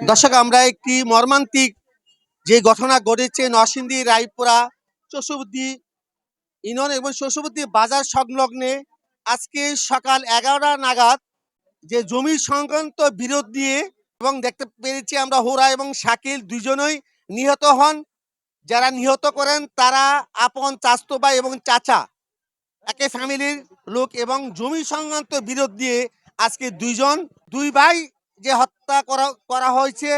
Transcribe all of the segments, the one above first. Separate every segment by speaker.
Speaker 1: দর্শক, আমরা একটি মর্মান্তিক যে ঘটনা ঘটেছে নরসিংদী, রায়পুরা চৌষবুদ্দি ইনন এবং চৌষবুদ্দি বাজার সংলগ্নে আজকে সকাল এগারোটা নাগাদ যে জমি সংক্রান্ত বিরোধ দিয়ে এবং দেখতে পেরেছি আমরা হোরা এবং শাকিল দুজনই নিহত হন। যারা নিহত করেন তারা আপন চাস্তো ভাই এবং চাচা, একে ফ্যামিলির লোক এবং জমি সংক্রান্ত বিরোধ দিয়ে আজকে দুইজন, দুই ভাই যে হত্যা করা করা হয়েছে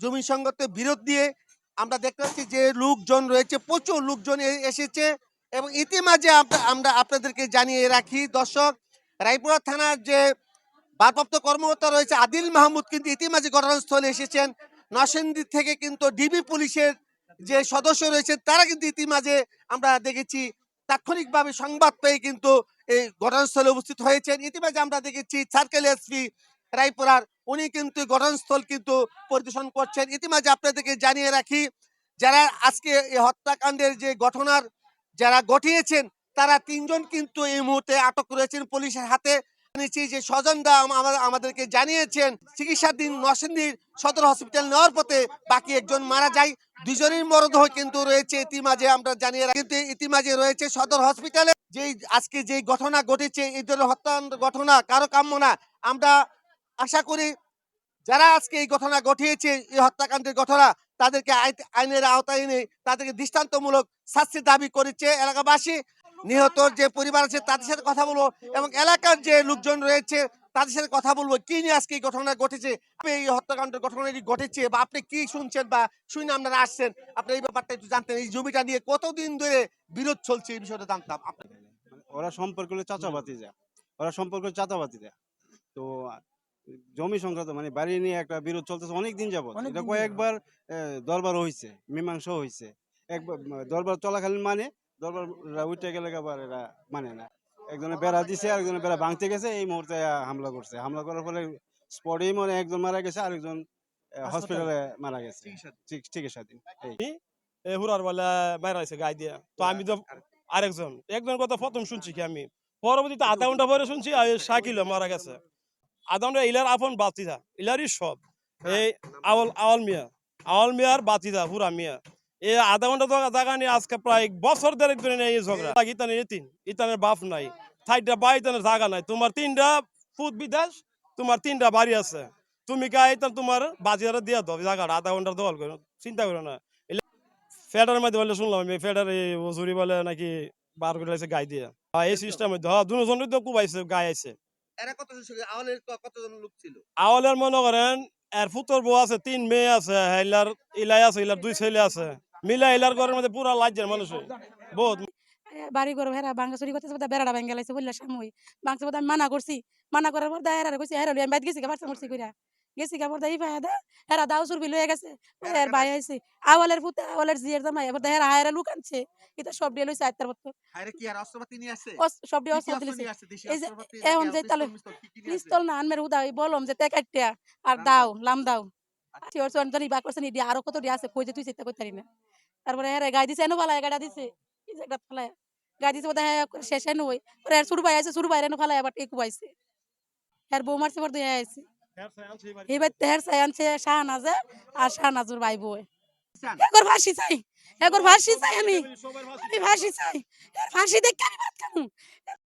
Speaker 1: জমি সংক্রান্ত বিরোধ দিয়ে, আমরা দেখতে পাচ্ছি যে লোকজন রয়েছে, প্রচুর লোকজন এসেছে এবং ইতিমাঝে আমরা আপনাদেরকে জানিয়ে রাখি, দর্শক, রায়পুরা থানার যে ভারপ্রাপ্ত কর্মকর্তা রয়েছে আদিল মাহমুদ কিন্তু ইতিমাঝে ঘটনাস্থলে এসেছেন। নরসিংদী থেকে কিন্তু ডিবি পুলিশের যে সদস্য রয়েছেন তারা কিন্তু ইতিমাঝে আমরা দেখেছি, তাৎক্ষণিকভাবে সংবাদ পেয়ে কিন্তু এই ঘটনাস্থলে উপস্থিত হয়েছেন। ইতিমাঝে আমরা দেখেছি সার্কেল এসপি রায়পুরার উনি কিন্তু ঘটনাস্থল কিন্তু পরিদর্শন করছেন। ইতিমাঝে আপনাদেরকে জানিয়ে রাখি, যারা আজকে এই হত্যাকাণ্ডের যে ঘটনার যারা ঘটিয়েছেন, তারা তিনজন কিন্তু এই মুহূর্তে আটক রয়েছেন পুলিশের হাতে। যে আম- আমা- আমাদেরকে জানিয়েছেন, চিকিৎসাধীন নরসিংদীর সদর হসপিটাল নেওয়ার পথে বাকি একজন মারা যায়। দুজনের মরদেহ কিন্তু রয়েছে ইতিমাঝে আমরা জানিয়ে রাখি কিন্তু ইতিমাঝে রয়েছে সদর হসপিটালে। যেই আজকে যে ঘটনা ঘটেছে, এই ধরনের হত্যা ঘটনা কারও কাম্য না। আমরা আশা করি যারা আজকে এই ঘটনা ঘটিয়েছে, এই হত্যাকাণ্ডের ঘটনা, তাদেরকে আইনের আওতায় এনে তাদেরকে দৃষ্টান্তমূলক শাস্তি দাবি করেছে এলাকাবাসী। নিহত যে পরিবার আছে, তাদের সাথে কথা বলব এবং এলাকার যে লোকজন রয়েছে, তাদের সাথে কথা বলব। কি নিয়ে আজকে এই ঘটনা ঘটেছে এই হত্যাকাণ্ডের ঘটনাটি ঘটেছে বা আপনি কি শুনছেন বা শুনে আপনারা আসছেন, আপনি এই ব্যাপারটা একটু জানতেন। এই জমিটা নিয়ে কতদিন ধরে বিরোধ চলছে এই বিষয়টা জানতাম।
Speaker 2: মানে ওরা সম্পর্ক চাচাবাতি যা ওরা সম্পর্ক চাচাবাতি যা তো জমি সংক্রান্ত মানে বাড়ি নিয়ে একটা বিরোধ চলতেছে অনেক দিন যাবত এটা কয়েকবার দরবার হয়েছে মীমাংসা হয়েছে একবার দরবার চলাকালীন মানে দরবার উঠে গেলে আবার এরা মানে না একজনে বেড়া দিছে আরেকজনে বেড়া ভাঙতে গেছে এই মুহূর্তে হামলা করছে। হামলা করার ফলে স্পটেই মানে একজন মারা গেছে আরেকজন হসপিটালে মারা গেছে। ঠিক চিকিৎসাধীন। এই।
Speaker 3: হুরার বেলা বাইরে আছে গাই দিয়া। তো আমি তো আরেকজন। একজন কথা প্রথম শুনছি কি আমি? পরবর্তীতে আধা ঘণ্টা পরে শুনছি শাকিল মারা গেছে। আধা ঘণ্টা ইলার আপন বাতিদা ইলারই সব। এই আওয়াল আওয়াল মিয়া আওয়াল মিয়ার বাতিদা হুরা মিয়া। এই আধা ঘণ্টা জায়গা নিয়ে আজকে প্রায় বছর দেড়েক ধরে ঝগড়া। ইতানের ইতিন ইতানের বাপ নাই। থাইটা বা ইতানের জায়গা নাই। তোমার তিনটা ফুট তোমার তিনটা বাড়ি আছে। তুমি কা ইতান তোমার বাজিয়ারে দিয়া দাও জায়গাটা আধা ঘণ্টার দল করো চিন্তা করো না। ফেডার মধ্যে বলে শুনলাম আমি ফেডার ওজুরি বলে নাকি বার করে গাই দিয়ে। এই সিস্টেম মধ্যে হ্যাঁ দুজন তো কুবাইছে গাই আছে
Speaker 1: এরা কত আওয়ালের কতজন লোক ছিল?
Speaker 3: আওয়ালের মনে করেন এর ফুতর বউ আছে তিন মেয়ে আছে হাইলার ইলাই আছে ইলার দুই ছেলে আছে। মিলা ইলার ঘরের মধ্যে পুরা লাজ্জের মানুষ বহুত।
Speaker 4: বাড়ি করে হেরা ভাঙ্গা চুরি করতেছে বোধহয় বেড়াটা ভেঙে লাইছে বললে সামুই ভাঙছে বোধহয় আমি মানা করছি। মানা করার পর দায় হেরা কইছি হেরা আমি বাইত গেছি পারছে করছি কইরা। গেছি কাপড় দাই পায় দা। হেরা দাও চুরবি লয়ে গেছে। এর ভাই আইছে। আওয়ালের পুতে আওয়ালের জিয়ের জামাই এবার হেরা হায়রা লুক আনছে। এটা সব দিয়ে লইছে আত্মার মতো
Speaker 1: আরে কি আর অস্ত্রপাতি নিয়ে আসছে
Speaker 4: সব দিয়ে এই যে এখন তালে-
Speaker 1: পিস্তল,
Speaker 4: না আনমের বলম যে তে আর দাও লাম দাও। শিওর চন জানি বা করছে নি দিয়া আরও কত দিয়া আছে কই যে তুই চিন্তা করতে না। তারপরে হেরে গাই দিছে এনো ফালায় গাড়া দিছে। কি যে একটা ফালায়। গাই দিছে বোধহয় শেষে নই পরে এর শুরু ভাই আছে শুরু বাইরে এনো ফালায় আবার টেকু পাইছে এর বউ মারছে পর দিয়ে আইছে। এবার তেহার চাই আনছে শাহনাজে আর শাহনাজুর ভাই
Speaker 1: বই?
Speaker 4: একর ফাঁসি চাই একর ফাঁসি চাই আমি। আমি ফাঁসি চাই ফাঁসি দেখে আমি ভাত খাব